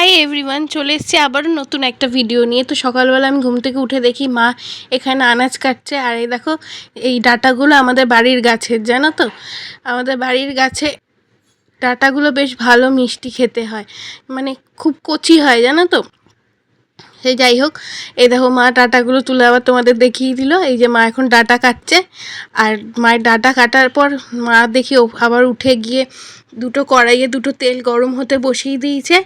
Hi everyone চলে এসছি আবারও নতুন একটা ভিডিও নিয়ে। তো সকালবেলা আমি ঘুম থেকে উঠে দেখি মা এখানে আনাজ কাটছে। আর এই দেখো, এই ডাটাগুলো আমাদের বাড়ির গাছের জানো তো? আমাদের বাড়ির গাছে ডাটাগুলো বেশ ভালো মিষ্টি খেতে হয়। মানে খুব কচি হয়, জানো তো? সে যাই হোক। এই দেখো, মা ডাটাগুলো তুলে আবার তোমাদের দেখিয়ে দিল। এই যে মা এখন ডাটা কাটছে। আর মায়ের ডাটা কাটার পর মা দেখি আবার উঠে গিয়ে দুটো কড়াইয়ে দুটো তেল গরম হতে বসিয়ে দিয়েছে।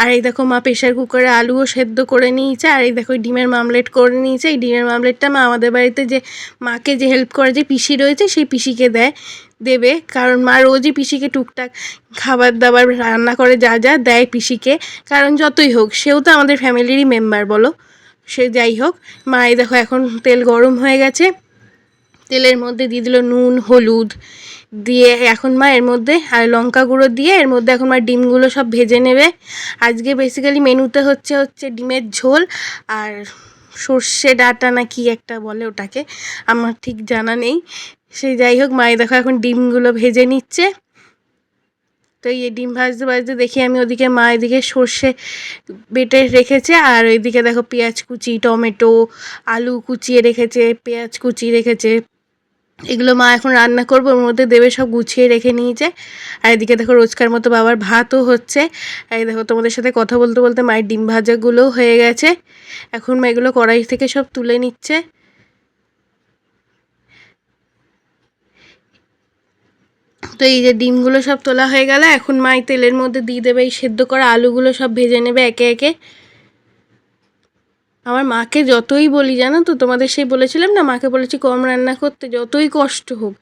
আর এই দেখো, মা প্রেশার কুকারে আলুও সেদ্ধ করে নিয়েছে। আর এই দেখো ডিমের মামলেট করে নিয়েছে। এই ডিমের মামলেটটা মা আমাদের বাড়িতে যে মাকে যে হেল্প করে যে পিসি রয়েছে, সেই পিসিকে দেয়। দেবে। কারণ মা রোজই পিসিকে টুকটাক খাবার দাবার রান্না করে যা যা দেয় পিসিকে। কারণ যতই হোক, সেও তো আমাদের ফ্যামিলিরই মেম্বার বলো। সে যাই হোক মা এই দেখো এখন তেল গরম হয়ে গেছে। তেলের মধ্যে দিয়ে দিল নুন, হলুদ। দিয়ে এখন মা এর মধ্যে আর লঙ্কা গুঁড়ো দিয়ে এর মধ্যে এখন মা ডিমগুলো সব ভেজে নেবে। আজকে বেসিক্যালি মেনুতে হচ্ছে হচ্ছে ডিমের ঝোল আর সর্ষে ডাটা না কি একটা বলে ওটাকে, আমার ঠিক জানা নেই। সেই যাই হোক মায়ে দেখো এখন ডিমগুলো ভেজে নিচ্ছে। তো এই ডিম ভাজতে ভাজতে দেখি আমি ওদিকে মা এদিকে সর্ষে বেটে রেখেছে, আর ওইদিকে দেখো পেঁয়াজ কুচি, টমেটো, আলু কুচিয়ে রেখেছে, পেঁয়াজ কুচি রেখেছে। এগুলো মা এখন রান্না করব, ওর মধ্যে দেবে সব গুছিয়ে রেখে নিয়েছে। আর এদিকে দেখো রোজকার মতো বাবার ভাতও হচ্ছে। আর দেখো তোমাদের সাথে কথা বলতে বলতে মায়ের ডিম ভাজাগুলোও হয়ে গেছে। এখন মা এগুলো কড়াই থেকে সব তুলে নিচ্ছে। তো এই যে ডিমগুলো সব তোলা হয়ে গেল, এখন মা তেলের মধ্যে দিয়ে দেবে, এই সেদ্ধ করা আলুগুলো সব ভেজে নেবে একে একে। আমার মাকে যতই বলি, জানো তো, তোমাদের সেই বলেছিলাম না, মাকে বলেছি কম রান্না করতে, যতই কষ্ট হোক,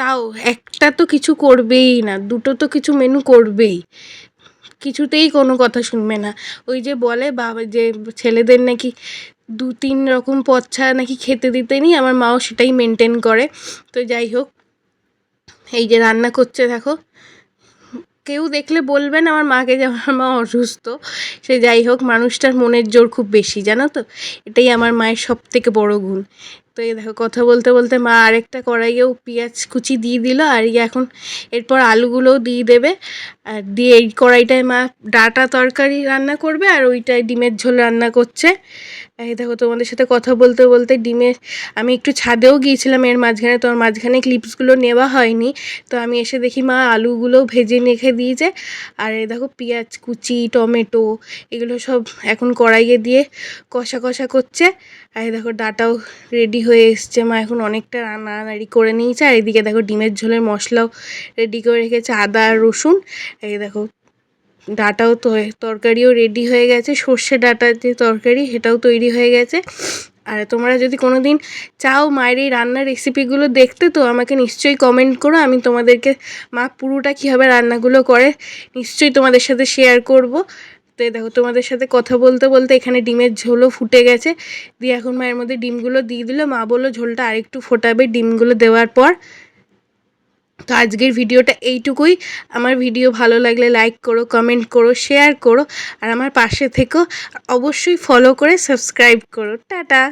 তাও একটা তো কিছু করবেই না, দুটো তো কিছু মেনু করবেই। কিছুতেই কোনো কথা শুনবে না। ওই যে বলে বাবা, যে ছেলেদের নাকি দু তিন রকম পদ ছাড়া নাকি খেতে দিতে নি আমার মাও সেটাই মেনটেন করে। তো যাই হোক, এই যে রান্না করছে, দেখো। কেউ দেখলে বলবেন আমার মাকে যে আমার মা অসুস্থ। সে যাই হোক, মানুষটার মনের জোর খুব বেশি, জানো তো? এটাই আমার মায়ের সব থেকে বড়ো গুণ। তো এই দেখো, কথা বলতে বলতে মা আরেকটা কড়াইয়েও পেঁয়াজ কুচি দিয়ে দিল, আর ইয়ে এখন এরপর আলুগুলোও দিয়ে দেবে। আর দিয়ে এই কড়াইটায় মা ডাটা তরকারি রান্না করবে আর ওইটায় ডিমের ঝোল রান্না করছে। এই দেখো তোমাদের সাথে কথা বলতে বলতে ডিমের আমি একটু ছাদেও গিয়েছিলাম, এর মাঝখানে তোমার মাঝখানে ক্লিপসগুলো নেওয়া হয়নি। তো আমি এসে দেখি মা আলুগুলোও ভেজে রেখে দিয়েছে। আর এই দেখো পেঁয়াজ, কুচি, টমেটো এগুলো সব এখন কড়াইয়ে দিয়ে কষা কষা করছে। আর এই দেখো ডাটাও রেডি হয়ে এসছে। মা এখন অনেকটা রান্নাড়ি করে নিয়েছে। আর এদিকে দেখো ডিমের ঝোলের মশলাও রেডি করে রেখেছে আদা আর রসুন। এই দেখো, ডাটাও তো তরকারিও রেডি হয়ে গেছে, সর্ষে ডাটার যে তরকারি সেটাও তৈরি হয়ে গেছে। আর তোমরা যদি কোনো দিন চাও মায়ের এই রান্নার রেসিপিগুলো দেখতে, তো আমাকে নিশ্চয়ই কমেন্ট করো, আমি তোমাদেরকে মা পুরোটা কীভাবে রান্নাগুলো করে নিশ্চয়ই তোমাদের সাথে শেয়ার করব। তো দেখো, তোমাদের সাথে কথা বলতে বলতে এখানে ডিমের ঝোলও ফুটে গেছে। দিয়ে এখন মায়ের মধ্যে ডিমগুলো দিয়ে দিল, মা বলল ঝোলটা আরেকটু ফোটাবে ডিমগুলো দেওয়ার পর। তো আজকের ভিডিওটা এইটুকুই। আমার ভিডিও ভালো লাগলে লাইক করো কমেন্ট করো শেয়ার করো, আর আমার পাশে থেকো। অবশ্যই ফলো করে সাবস্ক্রাইব করো। টাটা!